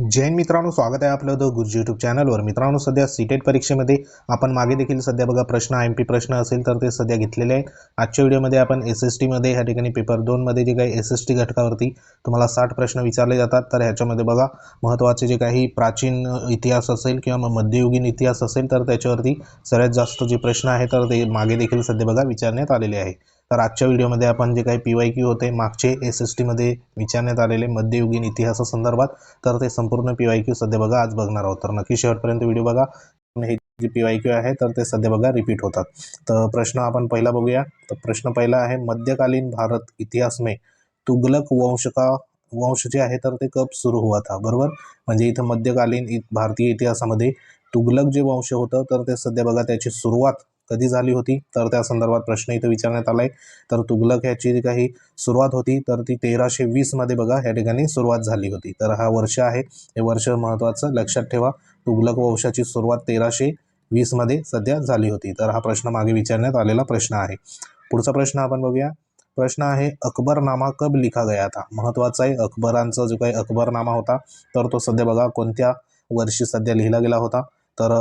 जैन मित्रांनो स्वागत आहे आपलं द गुरुजी यूट्यूब चॅनलवर मित्रांनो सध्या सीटेट परीक्षेमध्ये आपण मागे देखील सध्या बघा प्रश्न एम पी प्रश्न असेल तर ते सध्या घेतलेले आहेत. आजच्या व्हिडिओमध्ये आपण एस एस टीमध्ये ह्या ठिकाणी पेपर दोनमध्ये जे काही एस एस टी घटकावरती तुम्हाला साठ प्रश्न विचारले जातात तर ह्याच्यामध्ये बघा महत्त्वाचे जे काही प्राचीन इतिहास असेल किंवा मग मध्ययुगीन इतिहास असेल तर त्याच्यावरती सगळ्यात जास्त जे प्रश्न आहे तर ते मागे देखील सध्या बघा विचारण्यात आलेले आहे तर आजच्या व्हिडिओमध्ये आपण जे काही पी वाय क्यू होते मागचे एस एस टीमध्ये विचारण्यात आलेले मध्ययुगीन इतिहासासंदर्भात तर ते संपूर्ण पी वाय क्यू सध्या बघा आज बघणार आहोत. तर नक्की शेवटपर्यंत व्हिडिओ बघा. हे जे पी वाय क्यू आहे तर ते सध्या बघा रिपीट होतात. तर प्रश्न आपण पहिला बघूया. तर प्रश्न पहिला आहे मध्यकालीन भारत इतिहास में तुगलक वंश का वंश जे आहे तर ते कप सुरू हुआ था? बरोबर? म्हणजे इथं मध्यकालीन भारतीय इतिहासामध्ये तुगलक जे वंश होतं तर ते सध्या बघा त्याची सुरुवात कधी झाली होती? तर त्या संदर्भात प्रश्न इथं विचारण्यात आला आहे तर तुगलक ह्याची जी काही सुरुवात होती तर ती तेराशे वीसमध्ये बघा ह्या ठिकाणी सुरुवात झाली होती. तर हा वर्ष आहे. हे वर्ष महत्त्वाचं लक्षात ठेवा. तुगलक वंशाची सुरुवात तेराशे वीसमध्ये सध्या झाली होती. तर हा प्रश्न मागे विचारण्यात आलेला प्रश्न आहे. पुढचा प्रश्न आपण बघूया. प्रश्न आहे अकबरनामा कब लिखा गया था? महत्त्वाचा आहे अकबरांचा जो काही अकबरनामा होता तर तो सध्या बघा कोणत्या वर्षी सध्या लिहिला गेला होता? तर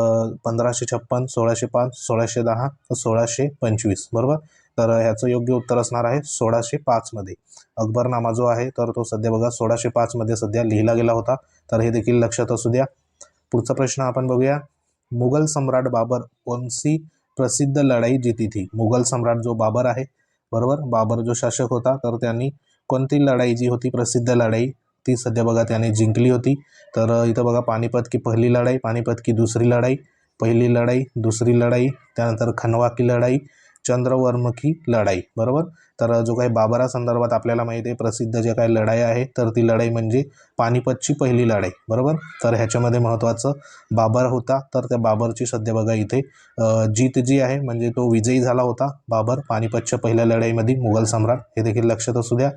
पंधराशे छप्पन सोळाशे पाच सोळाशे दहा सोळाशे पंचवीस बरोबर? तर ह्याचं योग्य उत्तर असणार आहे सोळाशे पाचमध्ये अकबरनामा जो आहे तर तो सध्या बघा सोळाशे पाचमध्ये सध्या लिहिला गेला होता. तर हे देखील लक्षात असू द्या. पुढचा प्रश्न आपण बघूया. मुघल सम्राट बाबर कोणसी प्रसिद्ध लढाई जिती थी? मुघल सम्राट जो बाबर आहे बरोबर? बाबर जो शासक होता तर त्यांनी कोणती लढाई जी होती प्रसिद्ध लढाई? ती सध्या बघा त्याने जिंकली होती. तर इथं बघा पानिपत की पहिली लढाई पानिपत की दुसरी लढाई पहिली लढाई दुसरी लढाई त्यानंतर खनवा की लढाई चंद्रवर्म की लढाई बरोबर? तर जो काही बाबरा संदर्भात आपल्याला माहिती आहे प्रसिद्ध जे काही लढाई आहे तर ती लढाई म्हणजे पानिपतची पहिली लढाई बरोबर? तर ह्याच्यामध्ये महत्त्वाचं बाबर होता. तर त्या बाबरची सध्या बघा इथे जीत जी आहे म्हणजे तो विजयी झाला होता बाबर पानिपतच्या पहिल्या लढाईमध्ये मुघल सम्राट. हे देखील लक्षात असू द्या.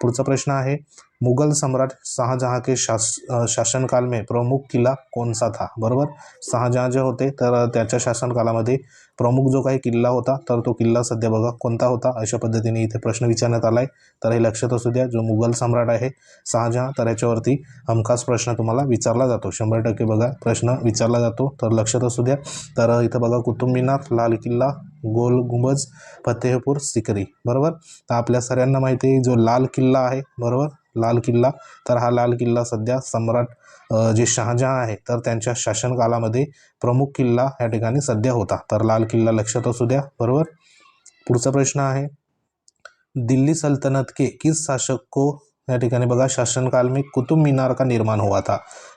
पुढचा प्रश्न आहे मुघल सम्राट शाहजहाँ के शास शासनकाल में प्रमुख किल्ला कोणसा था? बरोबर? शहाजहाँ जे होते तर त्याच्या शासनकालामध्ये प्रमुख जो काही किल्ला होता तर तो किल्ला सध्या बघा कोणता होता? अशा पद्धतीने इथे प्रश्न विचारण्यात आला आहे तर हे लक्षात असू द्या जो मुघल सम्राट आहे शहाजहाँ तर याच्यावरती हमखास प्रश्न तुम्हाला विचारला जातो. शंभर टक्के बघा प्रश्न विचारला जातो. तर लक्षात असू द्या. तर इथं बघा कुतुब मिनार लाल किल्ला गोल गुंबज फतेहपूर सिकरी बरोबर? तर आपल्या सगळ्यांना माहिती आहे जो लाल किल्ला आहे बरोबर? लाल किल्ला. तर हा लाल किल्ला सध्या सम्राट जे शहाजहाँ आहे तर त्यांच्या शासनकालामध्ये प्रमुख किल्ला या ठिकाणी सध्या होता. तर लाल किल्ला लक्षात असू द्या बरोबर? पुढचा प्रश्न आहे दिल्ली सल्तनत के किस शासक को या ठिकाणी बघा शासनकाल में कुतुब मिनार का निर्माण हुआ था.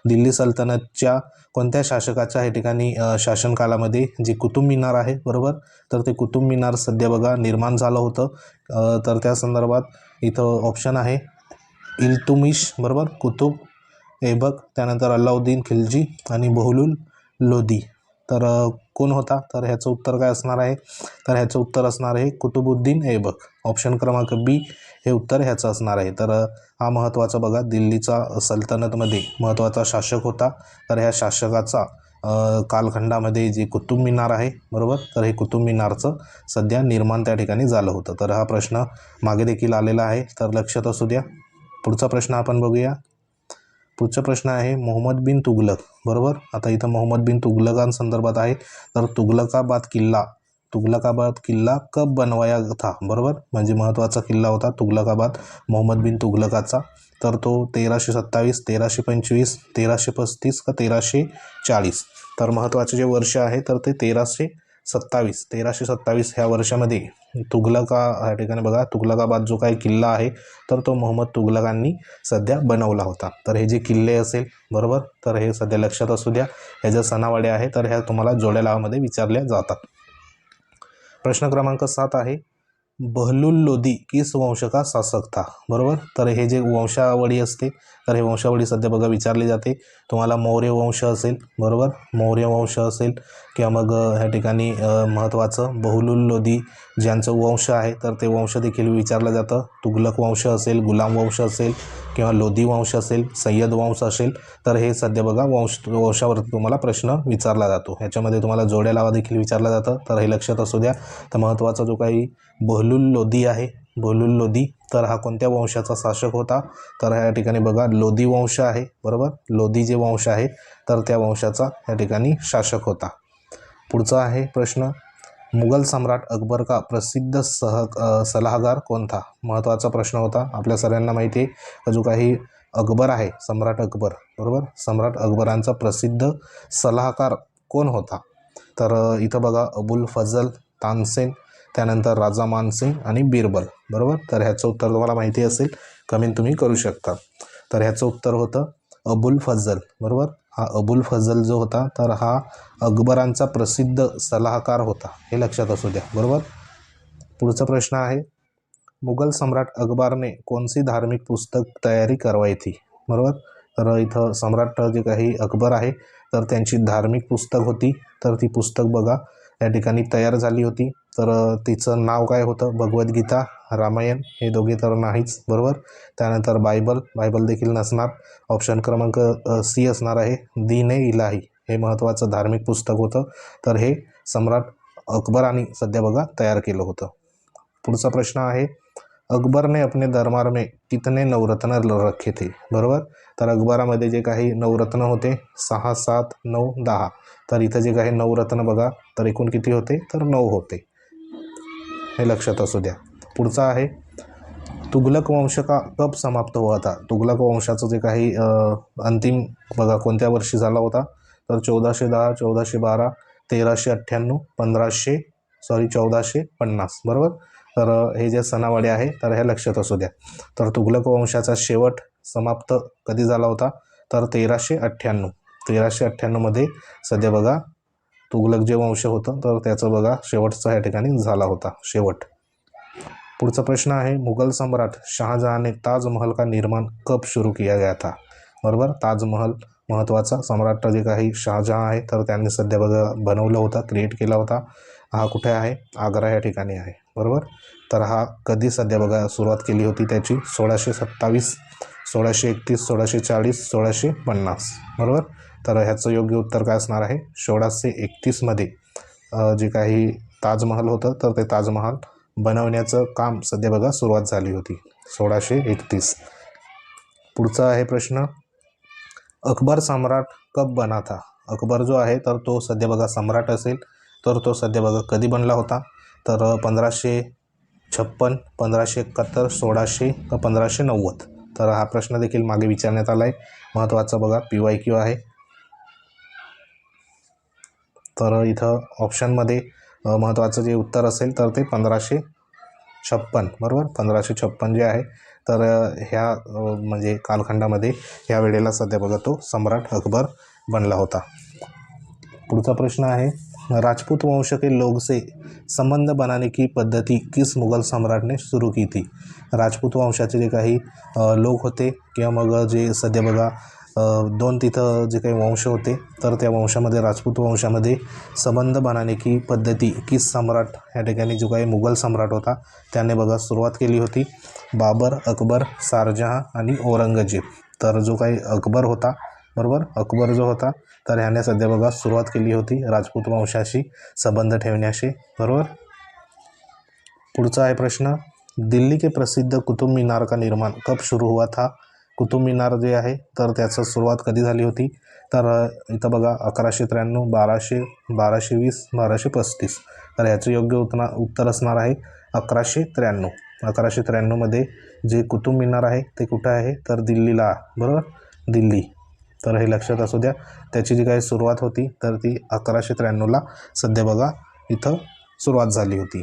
दिल्ली सल्तनतच्या कोणत्या शासकाच्या या ठिकाणी शासनकालामध्ये जे कुतुब मिनार आहे बरोबर? तर ते कुतुब मिनार सध्या बघा निर्माण झालं होतं. तर त्या संदर्भात इथं ऑप्शन आहे इल्तुमिश बरोबर? कुतुब ऐबक त्यानंतर अल्लाउद्दीन खिलजी आणि बहुलुल लोधी तर कोण होता? तर ह्याचं उत्तर काय असणार आहे? तर ह्याचं उत्तर असणार आहे कुतुबुद्दीन ऐबक. ऑप्शन क्रमांक बी हे उत्तर ह्याचं असणार आहे. तर हा महत्त्वाचा बघा दिल्लीचा सल्तनतमध्ये महत्त्वाचा शासक होता. तर ह्या शासकाचा कालखंडामध्ये जे कुतुब मिनार आहे बरोबर? तर हे कुतुब मिनारचं सध्या निर्माण त्या ठिकाणी झालं होतं. तर हा प्रश्न मागे देखील आलेला आहे. तर लक्षात असू द्या. पुढचा प्रश्न आपण बघूया. पुढचा प्रश्न आहे मोहम्मद बिन तुगलक बरोबर? आता इथं मोहम्मद बिन तुगलकांसंदर्भात आहे. तर तुगलकाबाद किल्ला तुगलकाबाद किल्ला कब बनवाया था बरोबर? म्हणजे महत्त्वाचा किल्ला होता तुगलकाबाद मोहम्मद बिन तुगलकाचा. तर तो तेराशे सत्तावीस तेराशे पंचवीस तेराशे पस्तीस का तेराशे चाळीस? तर महत्त्वाचे जे वर्ष आहे तर ते तेराशे सत्तावीस तेराशे सत्तावीस ह्या वर्षामध्ये तुगलका ह्या ठिकाणी बघा तुगलकाबाद जो काही किल्ला आहे तर तो मोहम्मद तुगलकांनी सध्या बनवला होता. तर हे जे किल्ले असेल बरोबर? तर हे सध्या लक्षात असू द्या. ह्या ज्या सणावाड्या आहे तर ह्या तुम्हाला जोड्या लावामध्ये विचारल्या जातात. प्रश्न क्रमांक सात आहे बहलुल लोदी किस वंश का शासक था बरोबर? तर हे जे वंशावळी असते तर हे वंशावळी सध्या बघा विचारली जाते. तुम्हाला मौर्य वंश असेल बरोबर? मौर्य वंश असेल किंवा मग ह्या ठिकाणी महत्त्वाचं बहुलुल लोधी ज्यांचं वंश आहे तर ते वंश देखील विचारलं जातं. तुगलक वंश असेल गुलाम वंश असेल किंवा लोधी वंश असेल सय्यद वंश असेल तर हे सध्या बघा वंश वंशावरती तुम्हाला प्रश्न विचारला जातो. ह्याच्यामध्ये तुम्हाला जोड्या लावा देखील विचारलं जातं तर हे लक्षात असू द्या. तर महत्त्वाचा जो काही बहलुल लोधी आहे बहलुल लोधी. तर हा कोणत्या वंशाचा शासक होता? तर ह्या ठिकाणी बघा लोधी वंश आहे बरोबर? लोधी जे वंश आहे तर त्या वंशाचा या ठिकाणी शासक होता. पुढचा आहे प्रश्न. मुघल सम्राट अकबर का प्रसिद्ध सह सल्लागार कोणता महत्त्वाचा प्रश्न होता. आपल्या सगळ्यांना माहिती आहे जो काही अकबर आहे सम्राट अकबर बरोबर? सम्राट अकबरांचा प्रसिद्ध सल्लागार कोण होता? तर इथं बघा अबुल फजल तानसेन त्यानंतर राजा मानसिंग आणि बिरबल बरोबर? तर ह्याचं उत्तर तुम्हाला माहिती असेल कमेंट तुम्ही करू शकता. तर ह्याचं उत्तर होतं अबुल फजल बरोबर? हा अबुल फजल जो होता तर हा अकबरांचा प्रसिद्ध सल्लाहकार होता. हे लक्षात असू द्या बरोबर? पुढचा प्रश्न आहे मुघल सम्राट अकबरने कोणती धार्मिक पुस्तक तयारी करवाई थी? बरोबर? तर इथं सम्राट जे काही अकबर आहे तर त्यांची धार्मिक पुस्तक होती. तर ती पुस्तक बघा या ठिकाणी तयार झाली होती. तर तिचं नाव काय होतं? भगवद्गीता रामायण हे दोघे तर नाहीच बरोबर? त्यानंतर बायबल बायबल देखील नसणार. ऑप्शन क्रमांक सी असणार आहे दिने इलाही. हे महत्त्वाचं धार्मिक पुस्तक होतं. तर हे सम्राट अकबराने सध्या बघा तयार केलं होतं. पुढचा प्रश्न आहे अकबरने अपने दरबार में कितने नवरत्न रखे थे? बरोबर? तर अकबरामध्ये जे काही नवरत्न होते सहा सात नऊ दहा. तर इथं जे काही नवरत्न बघा तर एकूण किती होते? तर नऊ होते. हे लक्षात असू द्या. पुढचा आहे तुगलक वंश का कप समाप्त हुआ था तुगलक वंशाचं जे काही अंतिम बघा कोणत्या वर्षी झाला होता? तर चौदाशे दहा चौदाशे बारा तेराशे अठ्ठ्याण्णव पंधराशे सॉरी चौदाशे पन्नास बरोबर? तर हे जे सणावाडे आहे तर हे लक्षात असू द्या. तर तुगलक वंशाचा शेवट समाप्त कधी झाला होता? तर तेराशे अठ्ठ्याण्णव. तेराशे अठ्ठ्याण्णवमध्ये सध्या बघा तुगलक जे वंश होतं तर त्याचं बघा शेवटचा या ठिकाणी झाला होता शेवट. पुढचा प्रश्न आहे मुघल सम्राट शाहजहां ने ताजमहल का निर्माण कब सुरू किया गया था? बरोबर? ताजमहल महत्त्वाचा सम्राट जे काही शाहजहां आहे तर त्यांनी सध्या बघा बनवलं होता क्रिएट केला होता. हा कुठे आहे? आग्रा या ठिकाणी आहे बरोबर? तर हा कधी सध्या बघा सुरुवात केली होती त्याची? सोळाशे सत्तावीस सोळाशे एकतीस सोळाशे चाळीस सोळाशे पन्नास बरोबर? तर ह्याचं योग्य उत्तर काय असणार आहे? सोळाशे एकतीसमध्ये जे काही ताजमहल होतं तर ते ताजमहल बनवण्याचं काम सध्या बघा सुरुवात झाली होती. सोळाशे एकतीस. पुढचा आहे प्रश्न. अकबर सम्राट कब बना था? अकबर जो आहे तर तो सध्या बघा सम्राट असेल तर तो सध्या बघा कधी बनला होता? तर पंधराशे छप्पन पंधराशे एकाहत्तर सोळाशे पंधराशे नव्वद? तर हा प्रश्न देखील मागे विचारण्यात आला आहे महत्त्वाचा बघा पी वाय क्यू आहे. तर इथं ऑप्शनमध्ये महत्त्वाचं जे उत्तर असेल तर ते पंधराशे छप्पन बरोबर? पंधराशे छप्पन जे आहे तर ह्या म्हणजे कालखंडामध्ये ह्या वेळेला सध्या बघा तो सम्राट अकबर बनला होता. पुढचा प्रश्न आहे राजपूत वंश के लोग से संबंध बनाने की पद्धती किस मुघल सम्राट ने सुरू की थी? राजपूत वंशाचे जे काही लोक होते किंवा मग जे सध्या बघा दोन तिथं जे काही वंश होते तर त्या वंशामध्ये राजपूत वंशामध्ये संबंध बनाने की पद्धती किस सम्राट या ठिकाणी जो काही मुघल सम्राट होता त्याने बघा सुरुवात केली होती बाबर अकबर शारजहां आणि औरंगजेब. तर जो काही अकबर होता बरोबर? अकबर जो होता तर ह्याने सध्या बघा सुरुवात केली होती राजपूत वंशाशी संबंध ठेवण्याशी बरोबर? पुढचा आहे प्रश्न दिल्ली के प्रसिद्ध कुतुब मीनार का निर्माण कब शुरू हुआ था? कुतुब मिनार जे आहे तर त्याचं सुरुवात कधी झाली होती? तर इथं बघा अकराशे त्र्याण्णव बाराशे बाराशे वीस बाराशे पस्तीस. तर ह्याचं योग्य उत्तर उत्तर असणार आहे अकराशे त्र्याण्णव. अकराशे त्र्याण्णवमध्ये जे कुतुब मिनार आहे ते कुठं आहे? तर दिल्लीला. बरोबर? दिल्ली. तर हे लक्षात असू द्या. त्याची जी काही सुरुवात होती तर ती अकराशे त्र्याण्णवला सध्या बघा इथं सुरुवात झाली होती.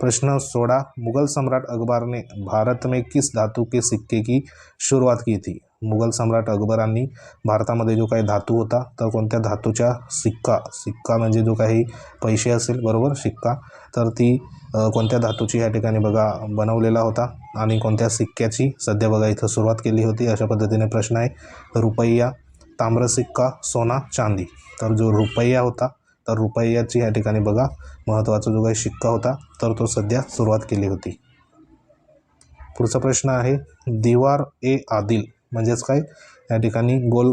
प्रश्न सोलह मुगल सम्राट अकबर ने भारत में किस धातु के सिक्के की शुरुआत की थी? मुघल सम्राट अकबरांनी भारतामध्ये जो काही धातू होता तर कोणत्या धातूच्या सिक्का? सिक्का म्हणजे जो काही पैसे असेल बरोबर? सिक्का. तर ती कोणत्या धातूची या ठिकाणी बघा बनवलेला होता आणि कोणत्या सिक्क्याची सध्या बघा इथं सुरुवात केली होती अशा पद्धतीने प्रश्न आहे. रुपैया ताम्रसिक्का सोना चांदी. तर जो रुपया होता तर रुपयाची या ठिकाणी बघा महत्त्वाचा जो काही शिक्का होता तर तो सध्या सुरुवात केली होती. पुढचा प्रश्न आहे दिवार ए आदिल म्हणजेच काय? या ठिकाणी गोल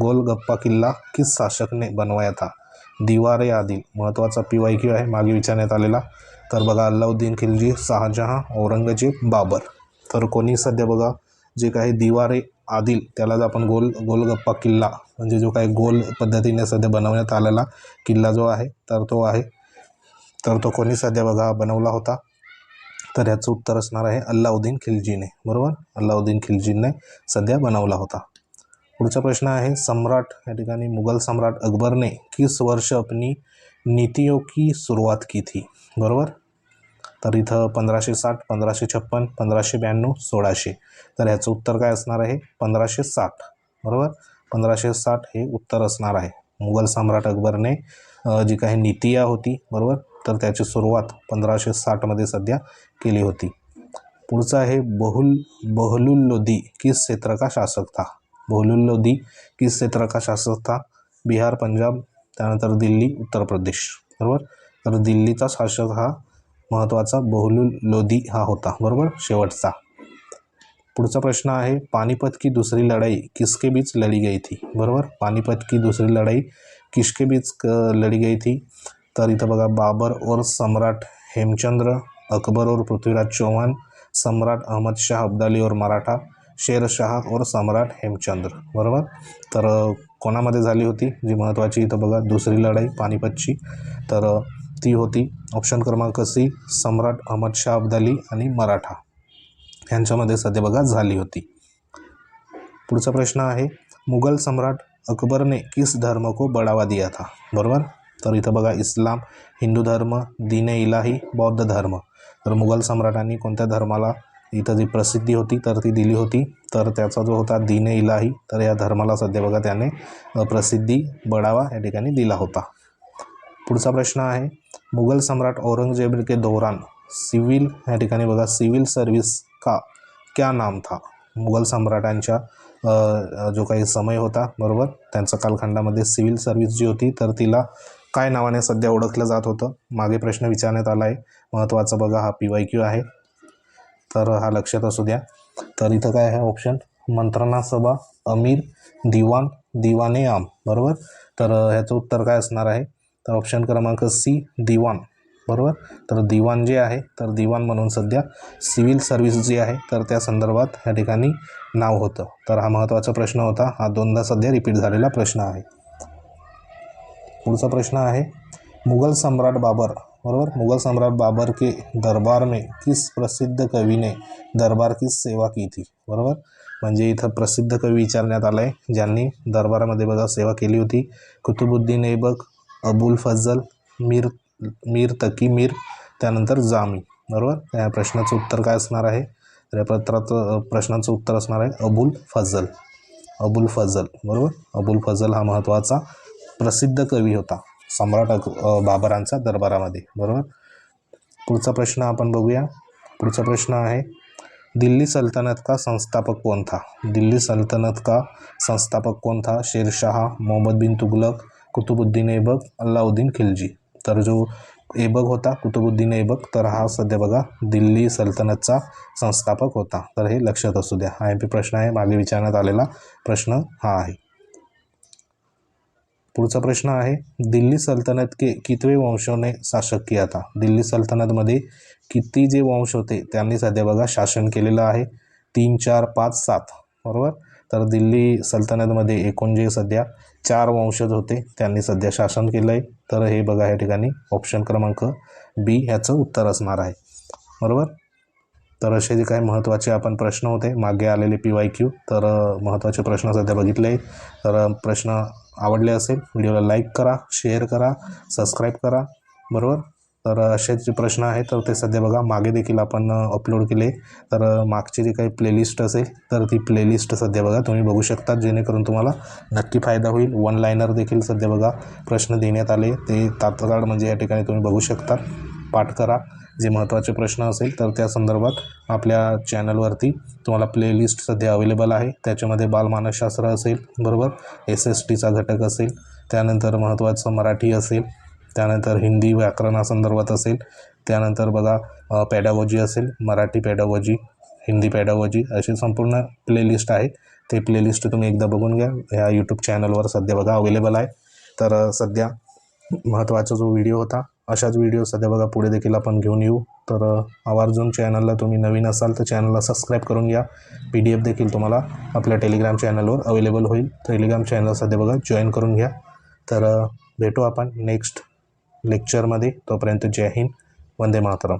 गोलगप्पा किल्ला किस शासकने बनवाया था दिवार ए आदिल महत्त्वाचा पी वाय क्यू आहे मागे विचारण्यात आलेला. तर बघा अल्लाउद्दीन खिलजी शहाजहां औरंगजेब बाबर. तर कोणी सध्या बघा जे काही दिवार ए आदिल त्यालाच आपण गोल गोलगप्पा किल्ला म्हणजे जो काही गोल पद्धतीने सध्या बनवण्यात आलेला किल्ला जो आहे तर तो आहे. तर तो कोणी सध्या बघा बनवला होता? तर ह्याचं उत्तर असणार आहे अल्लाउद्दीन खिलजीने. बरोबर? अल्लाउद्दीन खिलजीने सध्या बनवला होता. पुढचा प्रश्न आहे सम्राट या ठिकाणी मुघल सम्राट अकबरने किस वर्ष अपनी नीतियों की सुरुवात की थी? बरोबर? तर इथं पंधराशे साठ पंधराशे छप्पन पंधराशे ब्याण्णव सोळाशे. तर ह्याचं उत्तर काय असणार आहे? पंधराशे साठ. बरोबर? पंधराशे साठ हे उत्तर असणार आहे. मुघल सम्राट अकबरने जी काही नीतिया होती बरोबर? तर त्याची सुरुवात पंधराशे साठमध्ये सध्या केली होती. पुढचा आहे बहुल बहलुल लोधी किस क्षेत्र का शासक था? बहलुल लोधी किस क्षेत्र का शासक था? बिहार पंजाब त्यानंतर दिल्ली उत्तर प्रदेश. बरोबर? तर दिल्लीचा शासक हा महत्त्वाचा बहुलुल लोधी हा होता बरोबर? शेवटचा. पुढचा प्रश्न आहे पानिपत की दुसरी लढाई किसके बीच लढी गई थी? बरोबर? पानिपत की दुसरी लढाई किसके बीच लढी गई थी? तर इथं बघा बाबर और सम्राट हेमचंद्र अकबर और पृथ्वीराज चौहान सम्राट अहमद शाह अब्दाली और मराठा शेरशाह और सम्राट हेमचंद्र बरोबर? तर कोणामध्ये झाली होती? जी महत्त्वाची इथं बघा दुसरी लढाई पानिपतची. तर ती होती. ऑप्शन क्रमांक सी सम्राट अहमद शाह अब्दाली आणि मराठा. यांच्यामध्ये सध्या बघा झाली होती. पुढचा प्रश्न आहे मुघल सम्राट अकबरने किस धर्म को बढ़ावा दिया था? बरोबर? तर इथं बघा इस्लाम हिंदू धर्म दीन इलाही बौद्ध धर्म. तर मुघल सम्राटांनी कोणत्या धर्माला इथं जी प्रसिद्धी होती तर ती दिली होती. तर त्याचा जो होता दीन इलाही तर या धर्माला सध्या बघा त्याने प्रसिद्धी बढावा या ठिकाणी दिला होता. पुढचा प्रश्न आहे मुघल सम्राट औरंगजेब के दौरान सिव्हिल या ठिकाणी बघा सिव्हिल सर्व्हिस का क्या नाम था? मुघल सम्राटांच्या जो काही समय होता बरोबर? त्यांच्या कालखंडामध्ये सिव्हिल सर्व्हिस जी होती तर तिला काय नावाने सध्या ओळखलं जात होतं? मागे प्रश्न विचारण्यात आला आहे महत्त्वाचा बघा हा पी वाय क्यू आहे. तर हा लक्षात असू द्या. तर इथं काय आहे ऑप्शन मंत्रणा सभा अमीर दिवान दिवाने आम बरोबर? तर ह्याचं उत्तर काय असणार आहे? तर ऑप्शन क्रमांक सी दिवान बरोबर? तर दिवान जे आहे तर दिवान म्हणून सध्या सिव्हिल सर्व्हिस जी आहे तर त्या संदर्भात या ठिकाणी नाव होतं. तर हा महत्त्वाचा प्रश्न होता. हा दोनदा सध्या रिपीट झालेला प्रश्न आहे. पुढचा प्रश्न आहे मुघल सम्राट बाबर. बरोबर? मुघल सम्राट बाबर के दरबार में किस प्रसिद्ध कवी ने दरबार की सेवा की थी? बरोबर? म्हणजे इथं प्रसिद्ध कवी विचारण्यात आला आहे ज्यांनी दरबारामध्ये बघा सेवा केली होती. कुतुबुद्दीन ऐबक अबुल फजल मीर मीर तकी मीर त्यानंतर जामी. बरोबर? या प्रश्नाचं उत्तर काय असणार आहे? तर या पत्राचं प्रश्नाचं उत्तर असणार आहे अबुल फजल अबुल फजल बरोबर? अबुल फजल हा महत्त्वाचा प्रसिद्ध कवी होता. सम्राट अक बाबरांचा दरबारामध्ये. बरोबर? पुढचा प्रश्न आपण बघूया. पुढचा प्रश्न आहे दिल्ली सल्तनत का संस्थापक कौन था? दिल्ली सल्तनत का संस्थापक कौन था? शेरशाह मोहम्मद बिन तुगलक कुतुबुद्दीन ऐबक अल्लाउद्दीन खिलजी. तर जो ऐबक होता कुतुबुद्दीन ऐबक तर हा सध्या बघा दिल्ली सल्तनतचा संस्थापक होता. तर हे लक्षात असू द्या. हा एम पी प्रश्न आहे मागे विचारण्यात आलेला प्रश्न हा आहे. पुढचा प्रश्न आहे दिल्ली सल्तनत के कितवे वंशोने शासक किया था? दिल्ली सल्तनतमध्ये किती जे वंश होते त्यांनी सध्या बघा शासन केलेलं आहे. तीन चार पाच सात. बरोबर? तर दिल्ली सल्तनतमध्ये एकूण जे सध्या चार वंशज होते. त्यांनी सध्या शासन केलं आहे तर हे बघा या ठिकाणी ऑप्शन क्रमांक बी ह्याचं उत्तर असणार आहे. बरोबर? तर असे जे काही महत्त्वाचे आपण प्रश्न होते मागे आलेले पी वाय क्यू तर महत्त्वाचे प्रश्न सध्या बघितले. तर प्रश्न आवडले असेल व्हिडिओला लाईक करा शेअर करा सबस्क्राईब करा. बरोबर? तर असेच जे प्रश्न आहेत तर ते सध्या बघा मागे देखील आपण अपलोड केले. तर मागची जी काही प्लेलिस्ट असेल तर ती प्लेलिस्ट सध्या बघा तुम्ही बघू शकता. जेणेकरून तुम्हाला नक्की फायदा होईल. वन लाईनर देखील सध्या बघा प्रश्न देण्यात आले. ते तात्काळ म्हणजे या ठिकाणी तुम्ही बघू शकता. पाठ करा. जे महत्त्वाचे प्रश्न असेल तर त्या संदर्भात आपल्या चॅनलवरती तुम्हाला प्लेलिस्ट सध्या अवेलेबल आहे. त्याच्यामध्ये बालमानसशास्त्र असेल बरोबर? एस एस टीचा घटक असेल. त्यानंतर महत्त्वाचं मराठी असेल. त्यानंतर हिंदी व्याकरणासंदर्भात असेल त्यानंतर बघा पॅडावॉजी असेल मराठी पॅडावॉजी हिंदी पॅडावॉजी अशी संपूर्ण प्लेलिस्ट आहे. ते प्लेलिस्ट तुम्ही एकदा बघून घ्या. ह्या यूट्यूब चॅनलवर सध्या बघा अवेलेबल आहे. तर सध्या महत्त्वाचा जो व्हिडिओ होता अशाच व्हिडिओ सध्या बघा पुढे देखील आपण घेऊन येऊ. तर आवर्जून चॅनलला तुम्ही नवीन असाल तर चॅनलला सबस्क्राईब करून घ्या. पी डी एफ देखील तुम्हाला आपल्या टेलिग्राम चॅनलवर अवेलेबल होईल. टेलिग्राम चॅनल सध्या बघा जॉईन करून घ्या. तर भेटू आपण नेक्स्ट लेक्चरमध्ये तोपर्यंत जय हिंद वंदे मातरम.